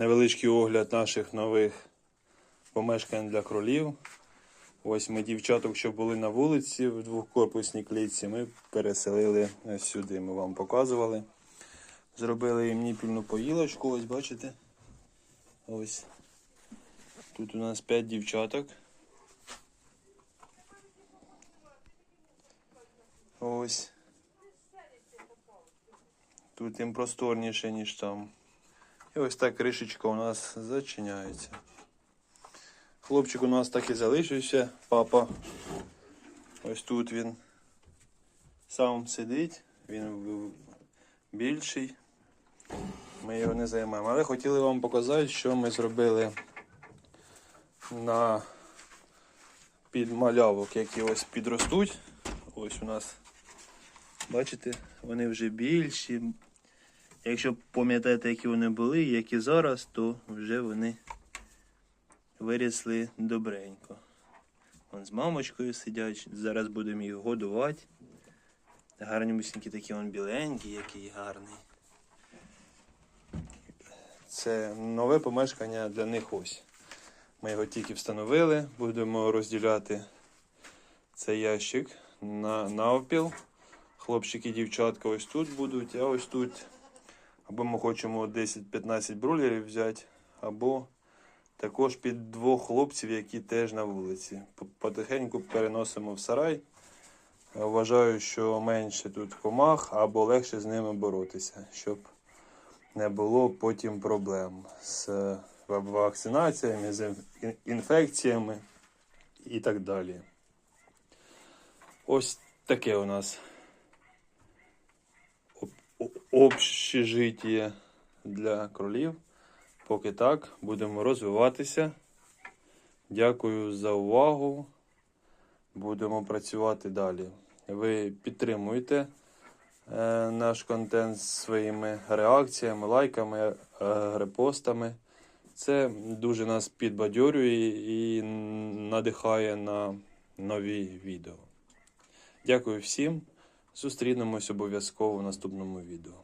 невеличкий огляд наших нових помешкань для кролів. Ось ми дівчаток, що були на вулиці в двохкорпусній клітці, ми переселили сюди. Ми вам показували. Зробили їм ніпільну поїлочку, ось бачите. Ось. Тут у нас 5 дівчаток. Ось. Тут їм просторніше, ніж там. І ось так кришечка у нас зачиняється. Хлопчик у нас так і залишився, папа. Ось тут він сам сидить, він більший. Ми його не займаємо. Але хотіли вам показати, що ми зробили на підмалявок, які ось підростуть. Ось у нас, бачите, вони вже більші. Якщо пам'ятаєте, які вони були, які зараз, то вже вони вирісли добренько. Вон з мамочкою сидять, зараз будемо їх годувати. Гарні Гарнюсінькі такі вон біленькі, який гарний. Це нове помешкання для них ось. Ми його тільки встановили, будемо розділяти цей ящик на навпіл. Хлопчики і дівчатка ось тут будуть, а ось тут. Або ми хочемо 10-15 брулерів взяти, або також під двох хлопців, які теж на вулиці. Потихеньку переносимо в сарай. Вважаю, що менше тут комах або легше з ними боротися, щоб не було потім проблем з е, вакцинаціями, з інфекціями і так далі. Ось таке у нас о- общежиття для кролів. Поки так, будемо розвиватися. Дякую за увагу. Будемо працювати далі. Ви підтримуєте е, наш контент своїми реакціями, лайками, е, репостами. Це дуже нас підбадьорює і надихає на нові відео. Дякую всім. Зустрінемось обов'язково в наступному відео.